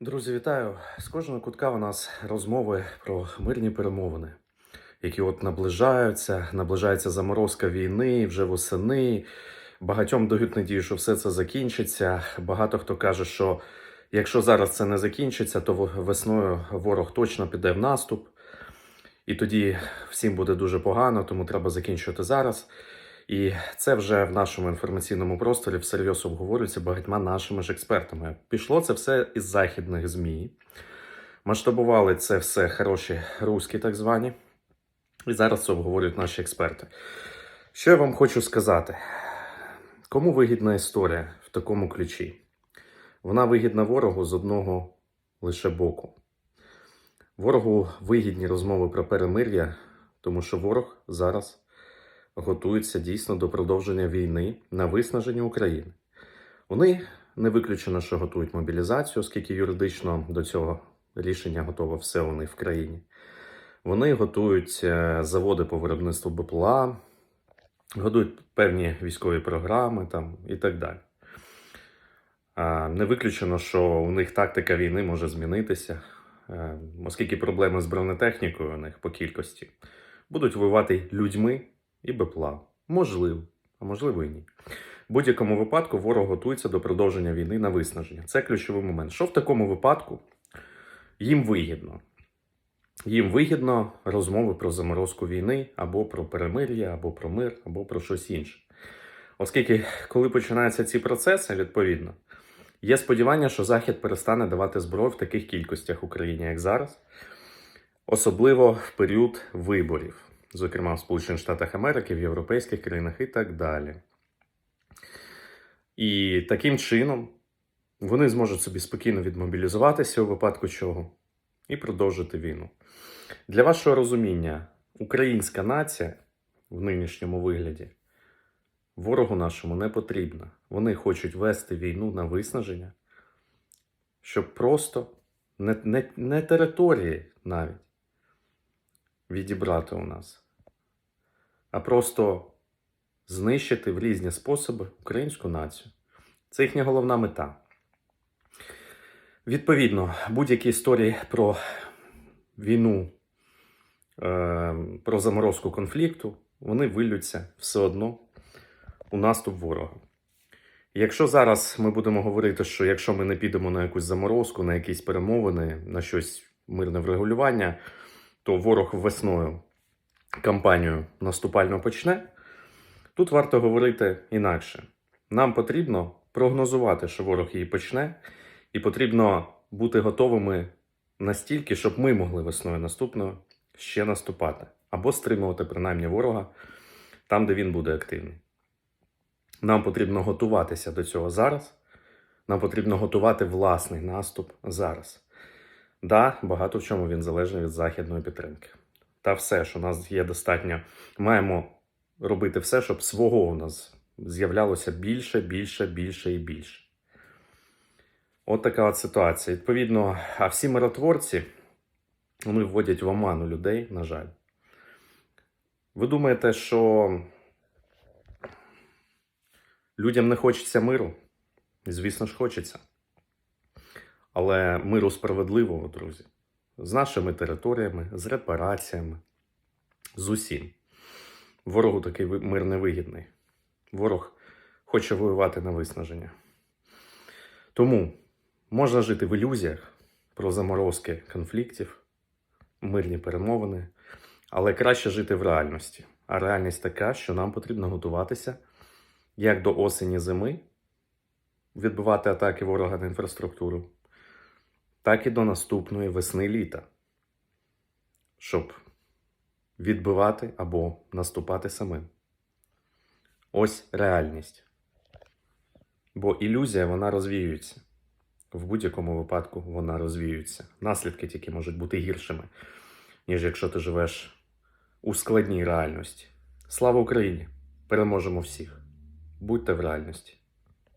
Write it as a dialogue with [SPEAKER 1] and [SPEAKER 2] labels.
[SPEAKER 1] Друзі, вітаю! З кожного кутка у нас розмови про мирні перемовини, які от наближаються, наближається заморозка війни вже восени. Багатьом дають надію, що все це закінчиться. Багато хто каже, що якщо зараз це не закінчиться, то весною ворог точно піде в наступ, і тоді всім буде дуже погано, тому треба закінчувати зараз. І це вже в нашому інформаційному просторі всерйоз обговорюється багатьма нашими ж експертами. Пішло це все із західних ЗМІ. Масштабували це все хороші руські, так звані. І зараз це обговорюють наші експерти. Що я вам хочу сказати? Кому вигідна історія в такому ключі? Вона вигідна ворогу з одного лише боку. Ворогу вигідні розмови про перемир'я, тому що ворог зараз готуються дійсно до продовження війни на виснаження України. Вони не виключено, що готують мобілізацію, оскільки юридично до цього рішення готово все них в країні. Вони готують е, заводи по виробництву БПЛА, готують певні військові програми там, і так далі. Не виключено, що у них тактика війни може змінитися, е, оскільки проблеми з бронетехнікою у них по кількості будуть воювати людьми і БПЛА. Можливо, а можливо і ні. В будь-якому випадку ворог готується до продовження війни на виснаження. Це ключовий момент. Що в такому випадку їм вигідно? Їм вигідно розмови про заморозку війни, або про перемир'я, або про мир, або про щось інше. Оскільки, коли починаються ці процеси, відповідно, є сподівання, що Захід перестане давати зброю в таких кількостях Україні, як зараз, особливо в період виборів зокрема в Сполучених Штатах Америки, в європейських країнах і так далі. І таким чином вони зможуть собі спокійно відмобілізуватися у випадку чого і продовжити війну. Для вашого розуміння, українська нація в нинішньому вигляді ворогу нашому не потрібна. Вони хочуть вести війну на виснаження, щоб просто не, не, не території навіть відібрати у нас, а просто знищити в різні способи українську націю. Це їхня головна мета. Відповідно, будь-які історії про війну, е, про заморозку конфлікту, вони вилються все одно у наступ ворога. Якщо зараз ми будемо говорити, що якщо ми не підемо на якусь заморозку, на якісь перемовини, на щось мирне врегулювання, то ворог весною кампанію наступально почне. Тут варто говорити інакше. Нам потрібно прогнозувати, що ворог її почне, і потрібно бути готовими настільки, щоб ми могли весною наступною ще наступати або стримувати принаймні ворога там, де він буде активний. Нам потрібно готуватися до цього зараз. Нам потрібно готувати власний наступ зараз. Да, багато в чому він залежить від західної підтримки. Та все, що у нас є достатньо, маємо робити все, щоб свого у нас з'являлося більше, більше, більше і більше. От така от ситуація. Відповідно, а всі миротворці вони вводять в оману людей, на жаль. Ви думаєте, що людям не хочеться миру? Звісно ж, хочеться. Але миру справедливого, друзі, з нашими територіями, з репараціями, з усім. Ворогу такий мир невигідний. Ворог хоче воювати на виснаження. Тому можна жити в ілюзіях про заморозки конфліктів, мирні перемовини, але краще жити в реальності. А реальність така, що нам потрібно готуватися як до осені зими, відбивати атаки ворога на інфраструктуру, так і до наступної весни літа, щоб відбивати або наступати самим. Ось реальність. Бо ілюзія вона розвіюється. В будь-якому випадку вона розвіюється. Наслідки тільки можуть бути гіршими, ніж якщо ти живеш у складній реальності. Слава Україні! Переможемо всіх! Будьте в реальності!